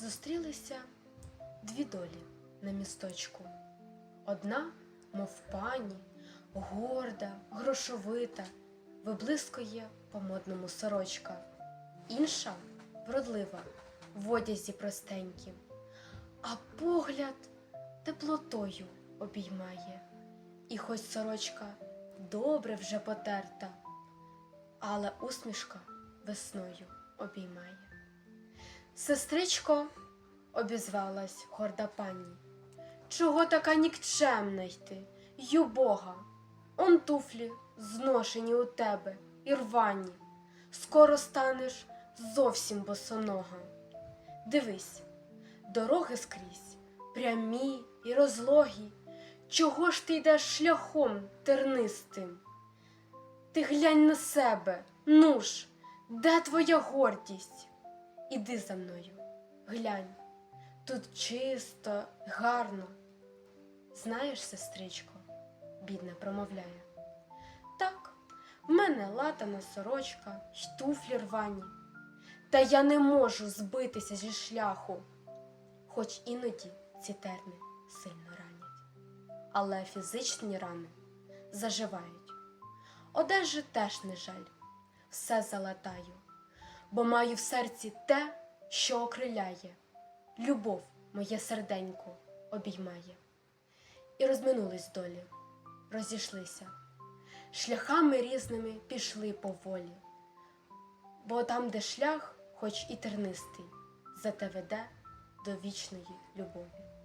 Зустрілися дві долі на місточку. Одна, мов пані, горда, грошовита, виблискує по модному сорочка. Інша вродлива, в одязі простенькім, а погляд теплотою обіймає. І хоч сорочка добре вже потерта, але усмішка весною обіймає. Сестричко, обізвалась горда пані, чого така нікчемна йти, й убога, он туфлі зношені у тебе і рвані, скоро станеш зовсім босонога. Дивись, дороги скрізь, прямі і розлогі, чого ж ти йдеш шляхом тернистим? Ти глянь на себе, ну ж, де твоя гордість? Іди за мною, глянь, тут чисто, гарно. Знаєш, сестричко, бідна промовляє. Так, в мене латана сорочка й туфлі рвані. Та я не можу збитися зі шляху, хоч іноді ці терни сильно ранять. Але фізичні рани заживають. Одежі теж не жаль, все залатаю, бо маю в серці те, що окриляє, любов моє серденько обіймає. І розминулись долі, розійшлися, шляхами різними пішли поволі, бо там, де шлях, хоч і тернистий, зате веде до вічної любові.